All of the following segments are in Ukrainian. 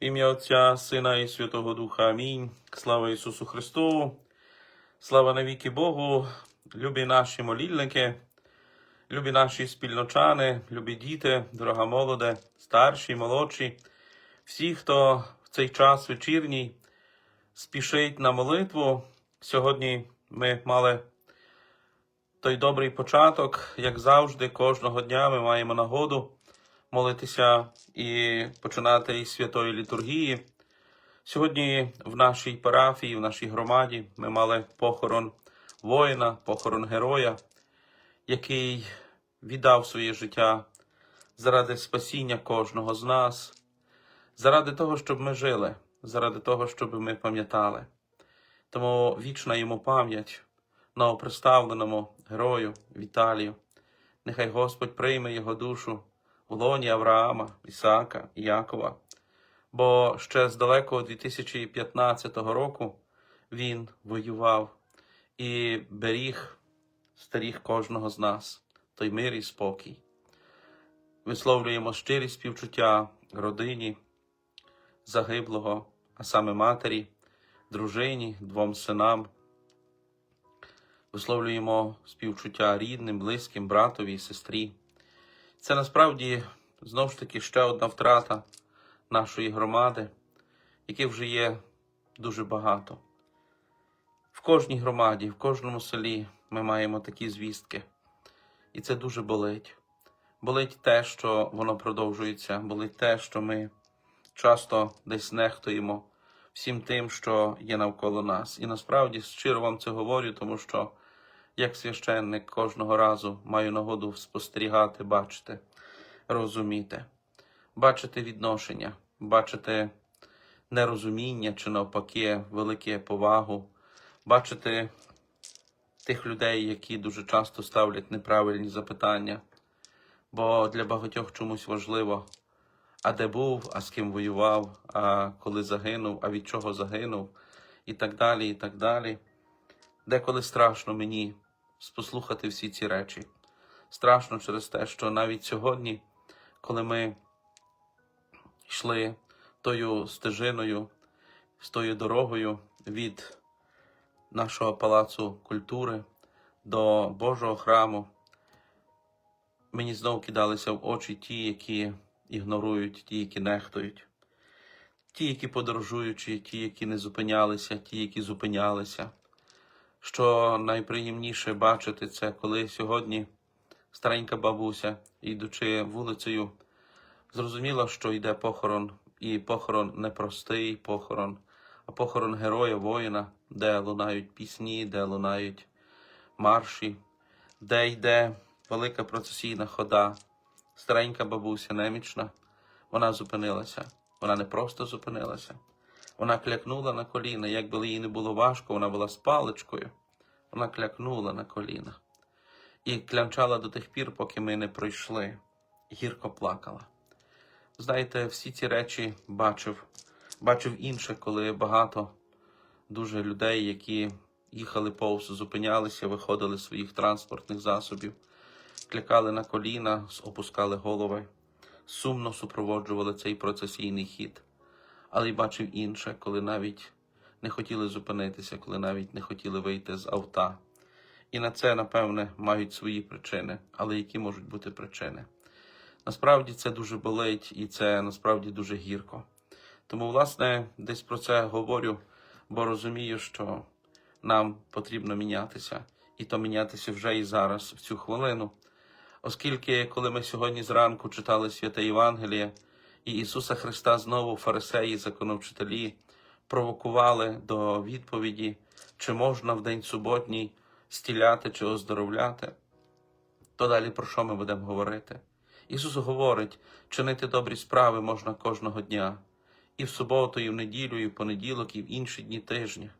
Ім'я Отця, Сина і Святого Духа. Амінь. Слава Ісусу Христу. Слава навіки Богу, любі наші молільники, любі наші спільночани, любі діти, дорога молоде, старші, молодші, всі, хто в цей час вечірній спішить на молитву. Сьогодні ми мали той добрий початок, як завжди, кожного дня ми маємо нагоду молитися і починати із святої літургії. Сьогодні в нашій парафії, в нашій громаді ми мали похорон воїна, похорон героя, який віддав своє життя заради спасіння кожного з нас, заради того, щоб ми жили, заради того, щоб ми пам'ятали. Тому вічна йому пам'ять новоприставленому герою Віталію. Нехай Господь прийме його душу в лоні Авраама, Ісаака Якова. Бо ще з далекого 2015 року він воював і беріг старіх кожного з нас, той мир і спокій. Висловлюємо щирі співчуття родині загиблого, а саме матері, дружині, двом синам. Висловлюємо співчуття рідним, близьким, братові і сестрі. Це насправді знову ж таки ще одна втрата нашої громади, яких вже є дуже багато. В кожній громаді, в кожному селі ми маємо такі звістки. І це дуже болить. Болить те, що воно продовжується, болить те, що ми часто десь нехтуємо всім тим, що є навколо нас. І насправді щиро вам це говорю, тому що як священник кожного разу маю нагоду спостерігати, бачити, розуміти, бачити відношення, бачити нерозуміння чи навпаки велике повагу, бачити тих людей, які дуже часто ставлять неправильні запитання. Бо для багатьох чомусь важливо, а де був, а з ким воював, а коли загинув, а від чого загинув, і так далі, і так далі. Деколи страшно мені послухати всі ці речі. Страшно через те, що навіть сьогодні, коли ми йшли тою стежиною, з тою дорогою від нашого палацу культури до Божого храму, мені знову кидалися в очі ті, які ігнорують, ті, які нехтують, ті, які подорожуючи, ті, які не зупинялися, ті, які зупинялися. Що найприємніше бачити це, коли сьогодні старенька бабуся, йдучи вулицею, зрозуміла, що йде похорон, і похорон не простий похорон, а похорон героя, воїна, де лунають пісні, де лунають марші, де йде велика процесійна хода. Старенька бабуся немічна, вона зупинилася. Вона не просто зупинилася. Вона клякнула на коліна. Якби їй не було важко, вона була з паличкою. Вона клякнула на коліна і клянчала до тих пір, поки ми не пройшли. Гірко плакала. Знаєте, всі ці речі бачив, бачив інше, коли багато дуже людей, які їхали повз, зупинялися, виходили з своїх транспортних засобів, клякали на коліна, опускали голови, сумно супроводжували цей процесійний хід але й бачив інше, коли навіть не хотіли зупинитися, коли навіть не хотіли вийти з авта. І на це, напевне, мають свої причини, але які можуть бути причини? Насправді це дуже болить і це насправді дуже гірко. Тому, власне, десь про це говорю, бо розумію, що нам потрібно мінятися, і то мінятися вже і зараз, в цю хвилину. Оскільки, коли ми сьогодні зранку читали святе Євангеліє, і Ісуса Христа знову фарисеї, законовчителі провокували до відповіді, чи можна в день суботній стіляти чи оздоровляти, то далі про що ми будемо говорити? Ісус говорить, чинити добрі справи можна кожного дня, і в суботу, і в неділю, і в понеділок, і в інші дні тижня.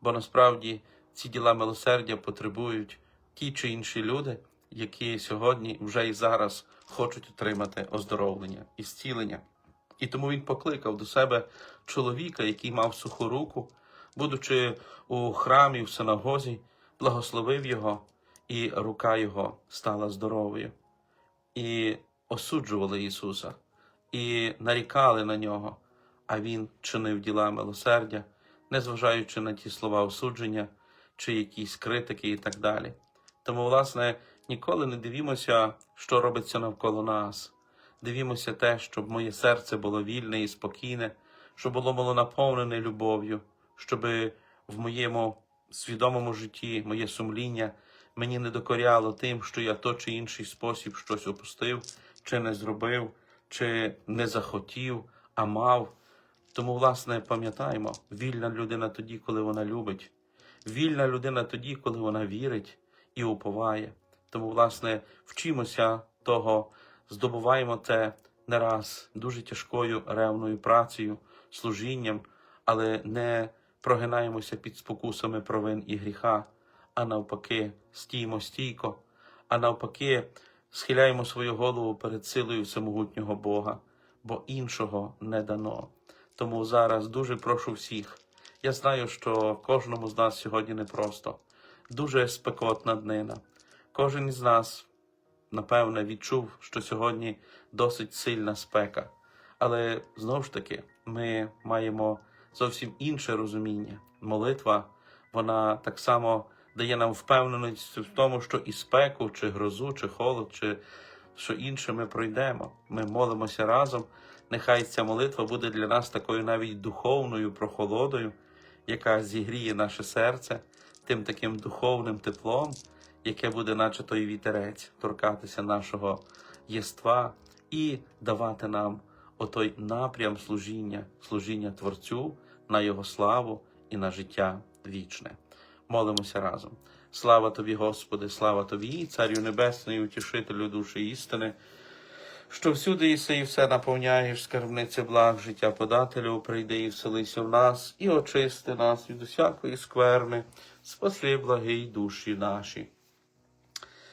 Бо насправді ці діла милосердя потребують ті чи інші люди, які сьогодні вже і зараз хочуть отримати оздоровлення і зцілення. І тому він покликав до себе чоловіка, який мав суху руку, будучи у храмі, в синагозі, благословив його, і рука його стала здоровою. І осуджували Ісуса, і нарікали на нього. а він чинив діла милосердя, незважаючи на ті слова осудження чи якісь критики і так далі. Тому, власне, ніколи не дивімося, що робиться навколо нас. Дивімося те, щоб моє серце було вільне і спокійне, щоб було було наповнене любов'ю, щоб в моєму свідомому житті моє сумління мені не докоряло тим, що я то чи інший спосіб щось опустив, чи не зробив, чи не захотів, а мав. Тому, власне, пам'ятаємо, вільна людина тоді, коли вона любить, вільна людина тоді, коли вона вірить і уповає. Тому, власне, вчимося того, здобуваємо це не раз дуже тяжкою ревною працею, служінням, але не прогинаємося під спокусами провин і гріха, а навпаки, стіймо стійко, а навпаки, схиляємо свою голову перед силою всемогутнього Бога, бо іншого не дано. Тому зараз дуже прошу всіх. Я знаю, що кожному з нас сьогодні непросто, дуже спекотна днина. Кожен із нас, напевне, відчув, що сьогодні досить сильна спека. Але знову ж таки, ми маємо зовсім інше розуміння. Молитва, вона так само дає нам впевненість в тому, що і спеку, чи грозу, чи холод, чи що інше ми пройдемо. Ми молимося разом. Нехай ця молитва буде для нас такою навіть духовною прохолодою, яка зігріє наше серце тим таким духовним теплом, яке буде, наче той вітерець, торкатися нашого єства і давати нам отой напрям служіння, служіння Творцю на Його славу і на життя вічне. Молимося разом. Слава тобі, Господи, слава тобі, Царю Небесний, утішителю душі істини, що всюди єси і все наповняєш, скарбниця благ, життя подателю, прийди і вселися в нас, і очисти нас від усякої скверни, спаси благий душі наші.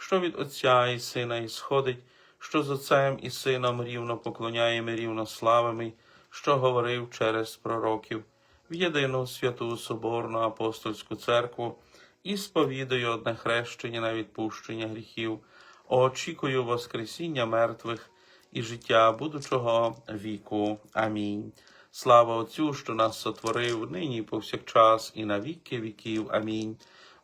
що від Отця і Сина ісходить, що з Отцем і Сином рівно поклоняємо, рівно славимо, що говорив через пророків, в єдину святу Соборну апостольську церкву і сповідаю одне хрещення на відпущення гріхів, очікую Воскресіння мертвих і життя будучого віку. Амінь. Слава Отцю, що нас сотворив, нині повсякчас, і на віки віків. Амінь.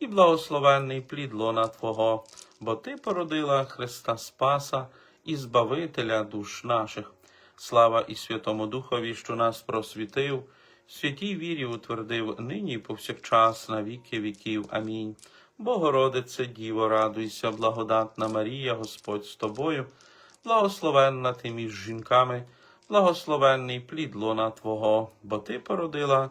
і благословенний плід лона Твого, бо Ти породила Христа Спаса і Збавителя душ наших. Слава і Святому Духові, що нас просвітив, святій вірі утвердив нині і повсякчас на віки віків. Амінь. Богородице, Діво, радуйся, благодатна Марія, Господь з тобою, благословенна ти між жінками, благословенний плід лона Твого, бо Ти породила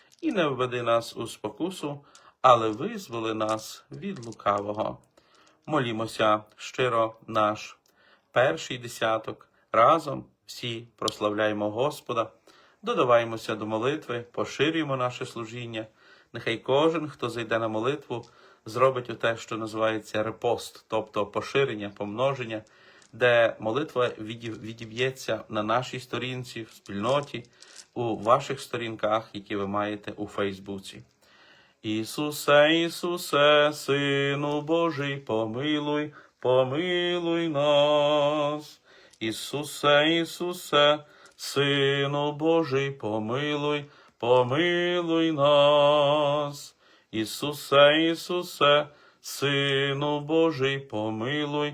і не введи нас у спокусу, але визволи нас від лукавого. Молімося щиро наш перший десяток. Разом всі прославляємо Господа, додаваємося до молитви, поширюємо наше служіння. Нехай кожен, хто зайде на молитву, зробить те, що називається репост, тобто поширення, помноження, де молитва відіб'ється на нашій сторінці, в спільноті, у ваших сторінках, які ви маєте у Фейсбуці. Ісусе, Ісусе, Сину Божий, помилуй, помилуй нас. Ісусе, Ісусе, Сину Божий, помилуй, помилуй нас. Ісусе, Ісусе, Сину Божий, помилуй,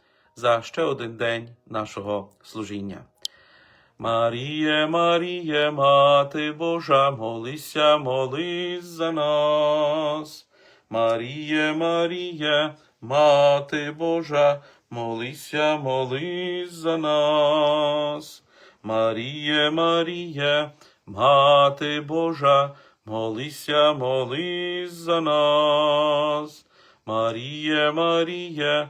за ще один день нашого служіння. Маріє, Маріє, Мати Божа, молися, молись за нас. Маріє, Маріє, Мати Божа, молися, молись за нас. Маріє, Маріє, Мати Божа, молися, молись за нас. Маріє, Маріє,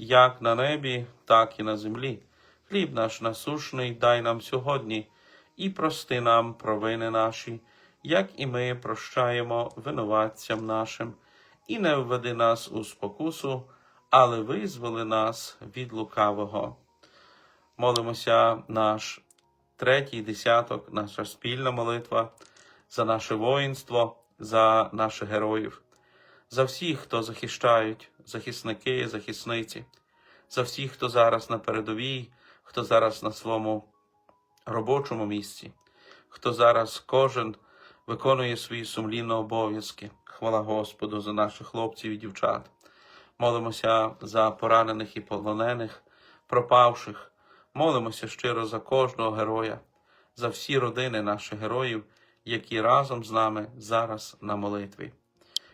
як на небі, так і на землі. Хліб наш насушний дай нам сьогодні, і прости нам провини наші, як і ми прощаємо винуватцям нашим, і не введи нас у спокусу, але визволи нас від лукавого. Молимося наш третій десяток, наша спільна молитва за наше воїнство, за наших героїв, за всіх, хто захищають, захисники, захисниці, за всіх, хто зараз на передовій, хто зараз на своєму робочому місці, хто зараз кожен виконує свої сумлінні обов'язки. Хвала Господу за наших хлопців і дівчат. Молимося за поранених і полонених, пропавших. Молимося щиро за кожного героя, за всі родини наших героїв, які разом з нами зараз на молитві.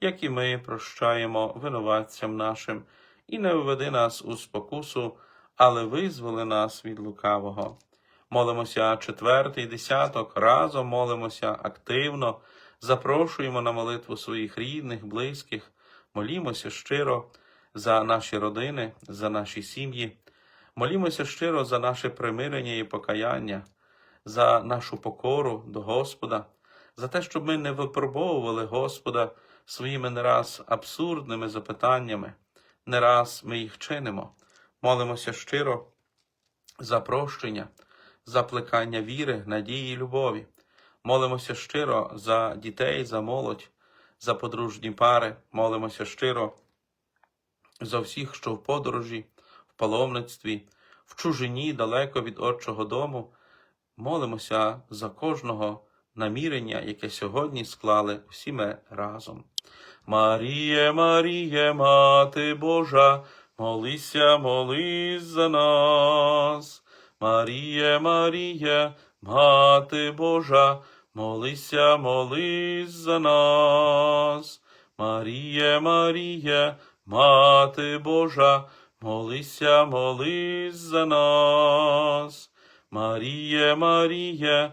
як і ми прощаємо винуватцям нашим, і не введи нас у спокусу, але визволи нас від лукавого. Молимося четвертий десяток, разом молимося активно, запрошуємо на молитву своїх рідних, близьких, молімося щиро за наші родини, за наші сім'ї, молімося щиро за наше примирення і покаяння, за нашу покору до Господа, за те, щоб ми не випробовували Господа своїми не раз абсурдними запитаннями, не раз ми їх чинимо. Молимося щиро за прощення, за плекання віри, надії і любові. Молимося щиро за дітей, за молодь, за подружні пари. Молимося щиро за всіх, що в подорожі, в паломництві, в чужині, далеко від Отчого дому. Молимося за кожного намірення, яке сьогодні склали всі ми разом. Маріє, Маріє, Мати Божа, молися, молись за нас. Маріє, Маріє, Мати Божа, молися, молись за нас. Маріє, Маріє, Мати Божа, молися, молись за нас. Маріє, Маріє,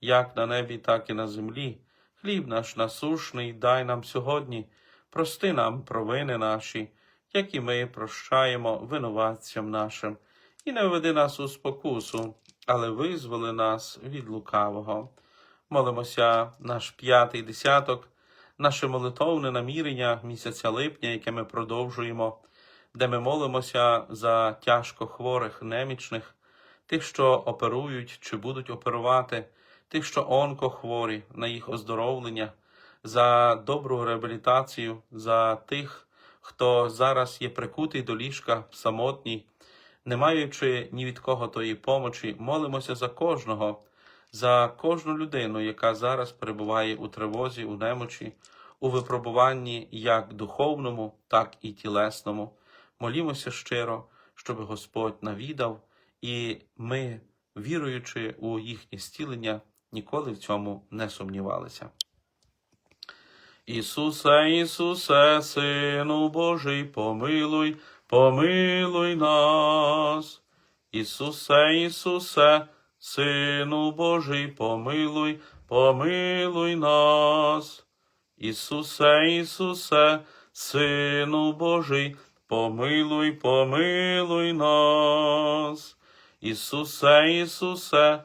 як на небі, так і на землі. Хліб наш насушний дай нам сьогодні, прости нам провини наші, як і ми прощаємо винуватцям нашим, і не введи нас у спокусу, але визволи нас від лукавого. Молимося наш п'ятий десяток, наше молитовне намірення місяця липня, яке ми продовжуємо, де ми молимося за тяжко хворих, немічних, тих, що оперують чи будуть оперувати, тих, що онкохворі на їх оздоровлення, за добру реабілітацію, за тих, хто зараз є прикутий до ліжка, самотній, не маючи ні від кого тої помочі, молимося за кожного, за кожну людину, яка зараз перебуває у тривозі, у немочі, у випробуванні як духовному, так і тілесному. Молімося щиро, щоб Господь навідав, і ми, віруючи у їхнє зцілення, ніколи в цьому не сумнівалися. Ісусе, Ісусе, Сину Божий, помилуй, помилуй нас. Ісусе, Ісусе, Сину Божий, помилуй, помилуй нас. Ісусе, Ісусе, Сину Божий, помилуй, помилуй нас. Ісусе, Ісусе,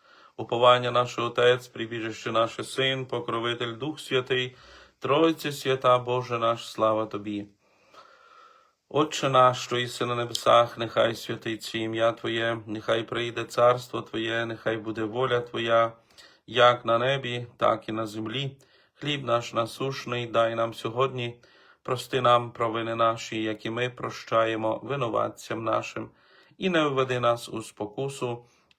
Уповання наш Отець, прибіжище наше Син, покровитель Дух Святий, Тройця свята Боже наш, слава Тобі. Отче наш, що єси на небесах, нехай святиться ім'я Твоє, нехай прийде царство Твоє, нехай буде воля Твоя, як на небі, так і на землі. Хліб наш насушний дай нам сьогодні, прости нам провини наші, як і ми прощаємо винуватцям нашим, і не введи нас у спокусу,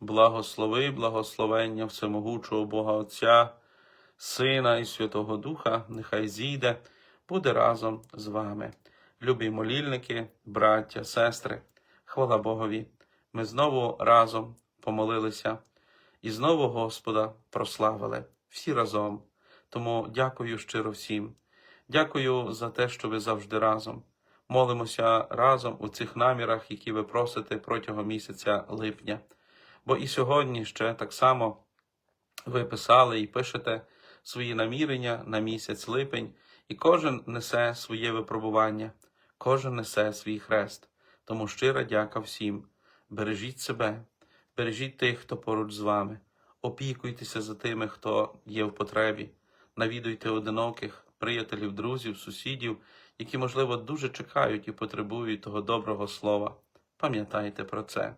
благослови, благословення всемогучого Бога Отця, Сина і Святого Духа, нехай зійде, буде разом з вами. Любі молільники, браття, сестри, хвала Богові. Ми знову разом помолилися і знову Господа прославили всі разом. Тому дякую щиро всім. Дякую за те, що ви завжди разом. Молимося разом у цих намірах, які ви просите протягом місяця липня. Бо і сьогодні ще так само ви писали і пишете свої намірення на місяць липень, і кожен несе своє випробування, кожен несе свій хрест. Тому щира дяка всім. Бережіть себе, бережіть тих, хто поруч з вами, опікуйтеся за тими, хто є в потребі, навідуйте одиноких, приятелів, друзів, сусідів, які, можливо, дуже чекають і потребують того доброго слова. Пам'ятайте про це,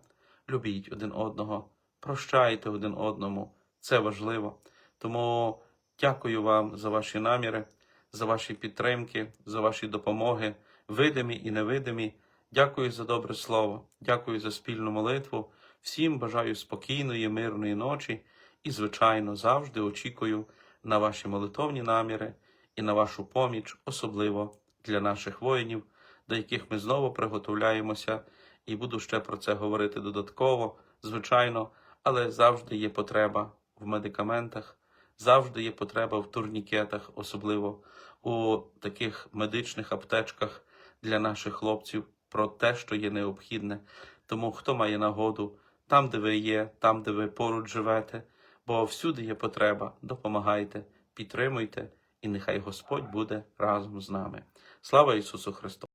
любіть один одного, прощайте один одному. Це важливо. Тому дякую вам за ваші наміри, за ваші підтримки, за ваші допомоги, видимі і невидимі. Дякую за добре слово, дякую за спільну молитву. Всім бажаю спокійної, мирної ночі І, звичайно, завжди очікую на ваші молитовні наміри і на вашу поміч, особливо для наших воїнів, до яких ми знову приготовляємося, і буду ще про це говорити додатково, звичайно, але завжди є потреба в медикаментах, завжди є потреба в турнікетах, особливо у таких медичних аптечках для наших хлопців про те, що є необхідне. Тому хто має нагоду, там, де ви є, там, де ви поруч живете, бо всюди є потреба, допомагайте, підтримуйте, і нехай Господь буде разом з нами. Слава Ісусу Христу!